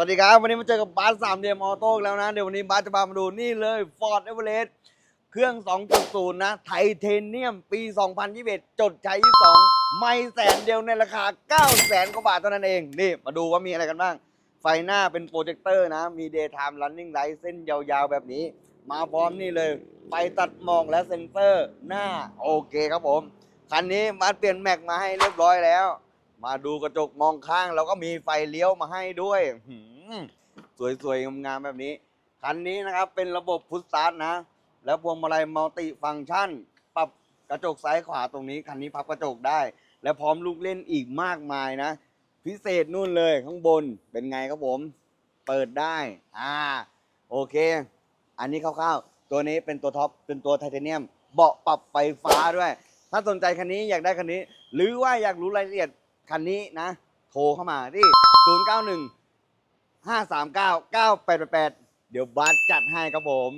สวัสดีครับ วันนี้มาเจอกับบาสสามเดียมออโต้แล้วนะ เดี๋ยววันนี้บาสจะพามาดูนี่เลย Ford Everest เครื่อง 2.0 นะ ไทเทเนียมปี 2021 จดใช้ 22 ไม่แสนเดียวในราคา9แสนกว่าบาทเท่านั้นเอง นี่ มาดูว่ามีอะไรกันบ้าง ไฟหน้าเป็นโปรเจคเตอร์นะ มี Daytime Running Light เส้นยาวๆ แบบนี้ มาพร้อมนี่เลย ไฟตัดหมอกและเซ็นเซอร์หน้า โอเคครับผม คันนี้มาเปลี่ยนแม็กมาให้เรียบร้อยแล้ว มาดูกระจกมองข้างแล้วก็มีไฟเลี้ยวมาให้ด้วยสวยๆงามๆแบบนี้ คันนี้นะครับเป็นระบบพุทสตาร์ทนะ แล้วพวงมาลัยมัลติฟังก์ชัน ปรับกระจกซ้ายขวาตรงนี้คันนี้พับกระจกได้ และพร้อมลูกเล่นอีกมากมายนะ พิเศษนู่นเลยข้างบนเป็นไงครับผม เปิดได้ อ่า โอเค อันนี้คร่าวๆ ตัวนี้เป็นตัวท็อปเป็นตัวไทเทเนียม เบาะปรับไฟฟ้าด้วย ถ้าสนใจคันนี้อยากได้คันนี้ หรือว่าอยากรู้รายละเอียด คันนี้นะ โทรเข้ามาที่ 091 539 9888 เดี๋ยวบัสจัดให้ครับผม